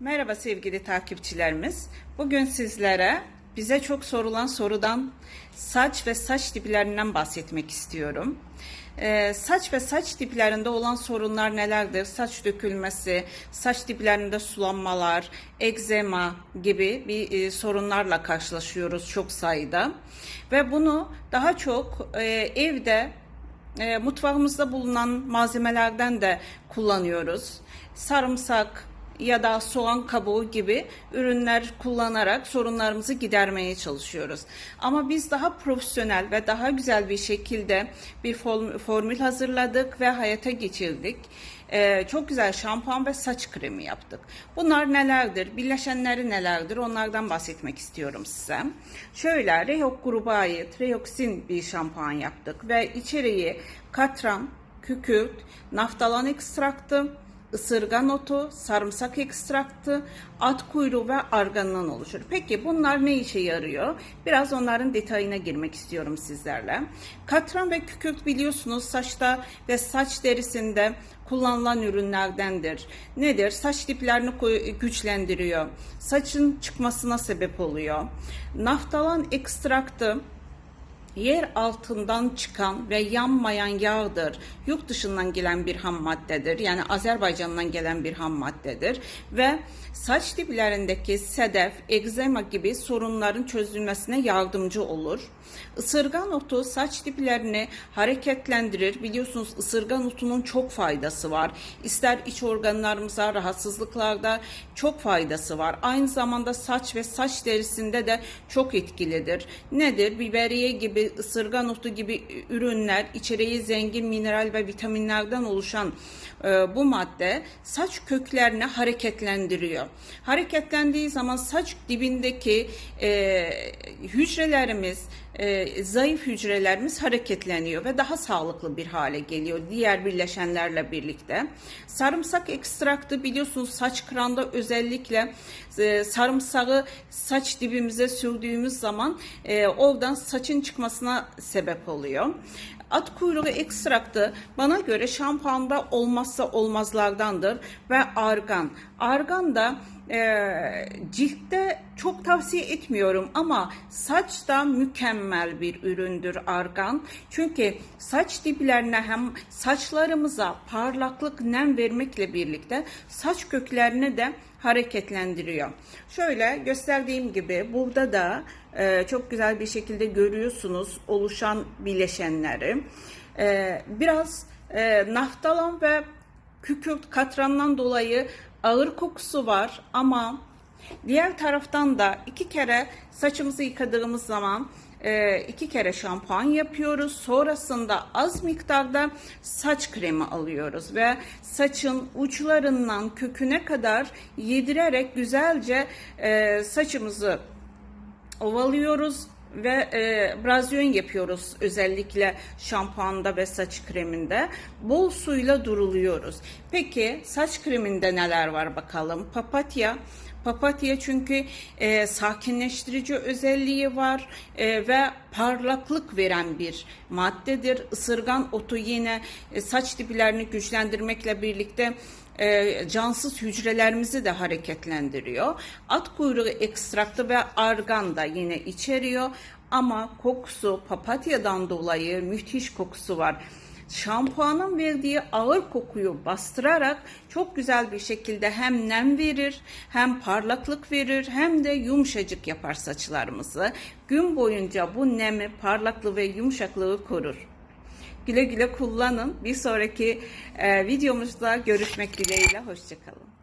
Merhaba sevgili takipçilerimiz. Bugün sizlere bize çok sorulan sorudan saç ve saç diplerinden bahsetmek istiyorum. Ee, saç ve saç diplerinde olan sorunlar nelerdir? Saç dökülmesi, saç diplerinde sulanmalar, egzema gibi bir e, sorunlarla karşılaşıyoruz çok sayıda. Ve bunu daha çok e, evde e, mutfağımızda bulunan malzemelerden de kullanıyoruz. Sarımsak ya da soğan kabuğu gibi ürünler kullanarak sorunlarımızı gidermeye çalışıyoruz. Ama biz daha profesyonel ve daha güzel bir şekilde bir form- formül hazırladık ve hayata geçirdik. E, çok güzel şampuan ve saç kremi yaptık. Bunlar nelerdir? Bileşenleri nelerdir? Onlardan bahsetmek istiyorum size. Şöyle Rehok gruba ait Reoksin bir şampuan yaptık ve içeriği katran, kükürt, naftalan ekstraktı, ısırgan otu, sarımsak ekstraktı, at kuyruğu ve argandan oluşur. Peki bunlar ne işe yarıyor? Biraz onların detayına girmek istiyorum sizlerle. Katran ve kükürt biliyorsunuz saçta ve saç derisinde kullanılan ürünlerdendir. Nedir? Saç diplerini güçlendiriyor. Saçın çıkmasına sebep oluyor. Naftalan ekstraktı yer altından çıkan ve yanmayan yağdır. Yurt dışından gelen bir ham maddedir. Yani Azerbaycan'dan gelen bir ham maddedir ve saç diplerindeki sedef, egzema gibi sorunların çözülmesine yardımcı olur. Isırgan otu saç diplerini hareketlendirir. Biliyorsunuz ısırgan otunun çok faydası var. İster iç organlarımıza, rahatsızlıklarda çok faydası var. Aynı zamanda saç ve saç derisinde de çok etkilidir. Nedir? Biberiye gibi, ısırgan otu gibi ürünler içeriği zengin mineral ve vitaminlerden oluşan e, bu madde saç köklerini hareketlendiriyor. Hareketlendiği zaman saç dibindeki e, hücrelerimiz, e, zayıf hücrelerimiz hareketleniyor ve daha sağlıklı bir hale geliyor diğer birleşenlerle birlikte. Sarımsak ekstraktı biliyorsunuz saç kıranda özellikle e, sarımsağı saç dibimize sürdüğümüz zaman e, oradan saçın çıkmasına sebep oluyor. At kuyruğu ekstraktı bana göre şampuanda olmazsa olmazlardandır ve argan. Argan da e, ciltte çok tavsiye etmiyorum ama saçta mükemmel bir üründür argan. Çünkü saç diplerine hem saçlarımıza parlaklık, nem vermekle birlikte saç köklerini de hareketlendiriyor. Şöyle gösterdiğim gibi burada da e, çok güzel bir şekilde görüyorsunuz oluşan bileşenleri. E, biraz e, naftalan ve kükürt katrandan dolayı ağır kokusu var ama diğer taraftan da iki kere saçımızı yıkadığımız zaman e, iki kere şampuan yapıyoruz. Sonrasında az miktarda saç kremi alıyoruz ve saçın uçlarından köküne kadar yedirerek güzelce e, saçımızı ovalıyoruz ve e, brazyon yapıyoruz özellikle şampuanda ve saç kreminde. Bol suyla duruluyoruz. Peki saç kreminde neler var bakalım? Papatya. Papatya çünkü e, sakinleştirici özelliği var e, ve parlaklık veren bir maddedir. Isırgan otu yine e, saç diplerini güçlendirmekle birlikte e, cansız hücrelerimizi de hareketlendiriyor. At kuyruğu ekstraktı ve argan da yine içeriyor ama kokusu papatyadan dolayı müthiş kokusu var. Şampuanın verdiği ağır kokuyu bastırarak çok güzel bir şekilde hem nem verir, hem parlaklık verir, hem de yumuşacık yapar saçlarımızı. Gün boyunca bu nemi, parlaklığı ve yumuşaklığı korur. Güle güle kullanın. Bir sonraki e, videomuzda görüşmek dileğiyle. Hoşçakalın.